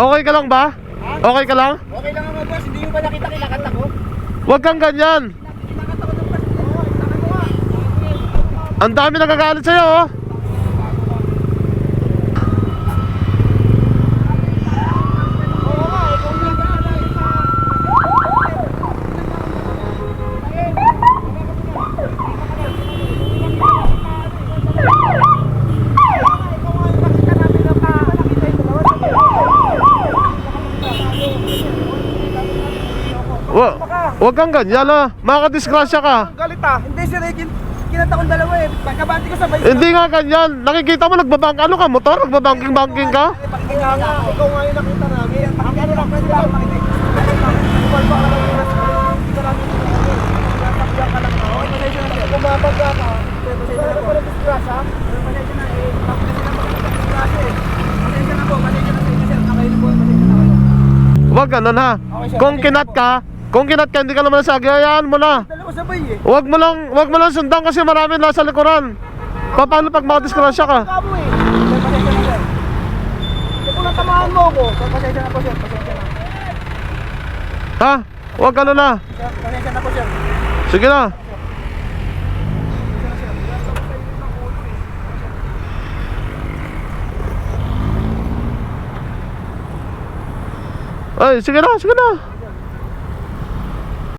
Okay ka lang ba? Okay ka lang? Okay lang ako boss, hindi mo ba nakita kilakanta ko? Huwag kang ganyan. Nga. Ang dami nagagalit sa'yo, oh. Oo nga, ikaw yung Wa- Huwag kang ganyan, ah. Makakadisgrasya ka. Galit ah. Hindi sir, eh, kin kinanta kong dalawa eh. Pagkabati ko sabay. Hindi nga ganyan. Nakikita mo nagbabang ano ka, motor? Nagbabanking-banking ka? Pakinggan nga, ikaw nga yung nakita namin. Pakinggan lang, pwede lang makinig. Ba ka na po. Disgrasya? Pasensya na eh. Kasi na makita disgrasya eh. Pasensya na po. Pasensya na sa inyo sir. Nakain po. Pasensya na kayo. Huwag ganun, ha. Kung kinat ka, kung kinat ka, hindi ka naman nasagi, hayaan mo na. Dalawa sabay eh. Huwag mo lang, huwag mo lang sundan kasi marami nasa likuran. Pa- Paano pag makadisgrasya ka? Kamo eh. Pasensya na sir. Kung natamaan mo ako, sir, pasensya na po sir. Pasensya na. Ha? Huwag ganun na. Sir, pasensya na po sir. Sige na. Ay, sige na, sige na.